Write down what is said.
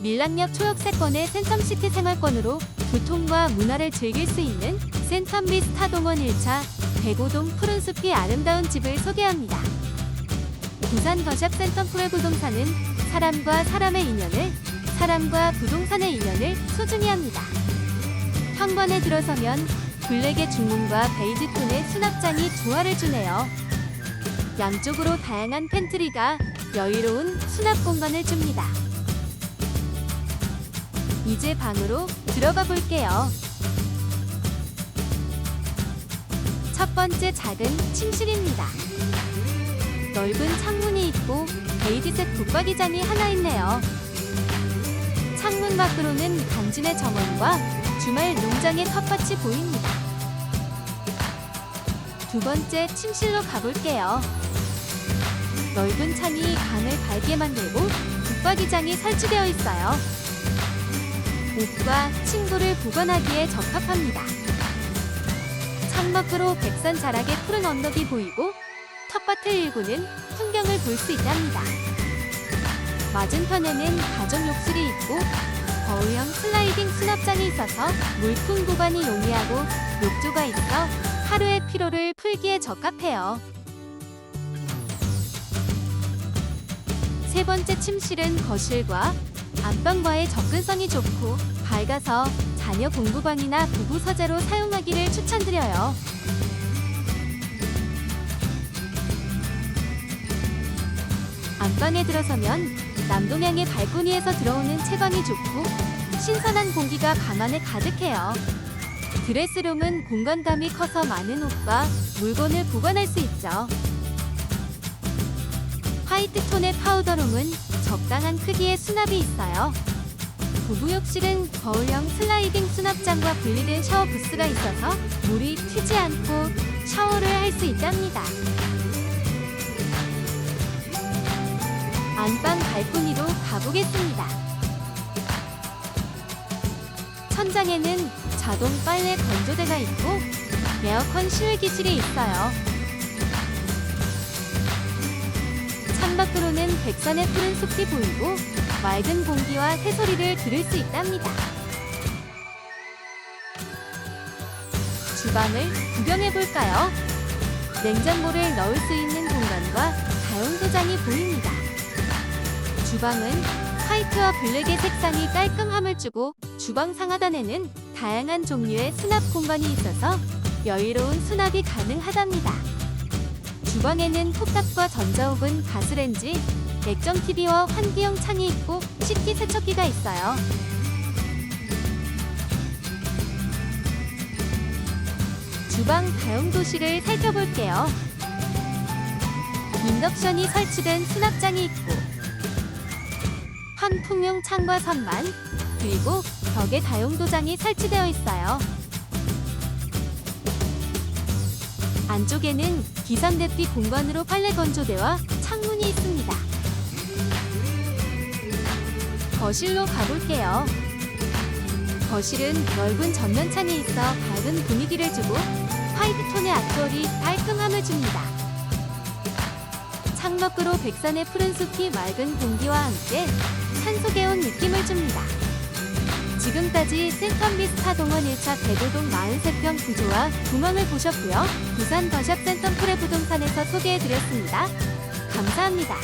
밀락역 초역세권의 센텀시티 생활권으로 교통과 문화를 즐길 수 있는 센텀비 스타동원 1차 대고동 푸른숲이 아름다운 집을 소개합니다. 부산 더샵 센텀프레 부동산은 사람과 사람의 인연을, 사람과 부동산의 인연을 소중히 합니다. 현관에 들어서면 블랙의 중문과 베이지 톤의 수납장이 조화를 주네요. 양쪽으로 다양한 팬트리가 여유로운 수납 공간을 줍니다. 이제 방으로 들어가 볼게요. 첫 번째 작은 침실입니다. 넓은 창문이 있고 베이지색 붙박이장이 하나 있네요. 창문 밖으로는 강진의 정원과 주말 농장의 텃밭이 보입니다. 두 번째 침실로 가볼게요. 넓은 창이 방을 밝게 만들고 붙박이장이 설치되어 있어요. 옷과 친구를 보관하기에 적합합니다. 창밖으로 백산 자락의 푸른 언덕이 보이고 텃밭을 일구는 풍경을 볼 수 있답니다. 맞은편에는 가전 욕실이 있고 거울형 슬라이딩 수납장이 있어서 물품 보관이 용이하고 욕조가 있어 하루의 피로를 풀기에 적합해요. 세 번째 침실은 거실과 안방과의 접근성이 좋고 밝아서 자녀 공부방이나 부부 서재로 사용하기를 추천드려요. 안방에 들어서면 남동향의 발코니에서 들어오는 채광이 좋고 신선한 공기가 방 안에 가득해요. 드레스룸은 공간감이 커서 많은 옷과 물건을 보관할 수 있죠. 화이트 톤의 파우더룸은 적당한 크기의 수납이 있어요. 부부욕실은 거울형 슬라이딩 수납장과 분리된 샤워 부스가 있어서 물이 튀지 않고 샤워를 할 수 있답니다. 안방 발코니로 가보겠습니다. 천장에는 자동 빨래 건조대가 있고 에어컨 실외 기술이 있어요. 창밖으로는 백산의 푸른 숲이 보이고 맑은 공기와 새소리를 들을 수 있답니다. 주방을 구경해 볼까요? 냉장고를 넣을 수 있는 공간과 다용도장이 보입니다. 주방은 화이트와 블랙의 색상이 깔끔함을 주고 주방 상하단에는 다양한 종류의 수납 공간이 있어서 여유로운 수납이 가능하답니다. 주방에는 톱탑과 전자오븐, 가스렌지, 액정 TV와 환기형 창이 있고 식기 세척기가 있어요. 주방 다용도실을 살펴볼게요. 인덕션이 설치된 수납장이 있고 환풍용 창과 선반 그리고 벽에 다용도장이 설치되어 있어요. 안쪽에는 기상 대피 공간으로 빨래 건조대와 창문이 있습니다. 거실로 가볼게요. 거실은 넓은 전면창이 있어 밝은 분위기를 주고 화이트 톤의 아트월이 깔끔함을 줍니다. 창밖으로 백산의 푸른 숲이 맑은 공기와 함께 산속에 온 느낌을 줍니다. 지금까지 센텀비스타 동원 1차 대도동 43평 구조와 구멍을 보셨고요. 부산 더샵 센텀 프레 부동산에서 소개해드렸습니다. 감사합니다.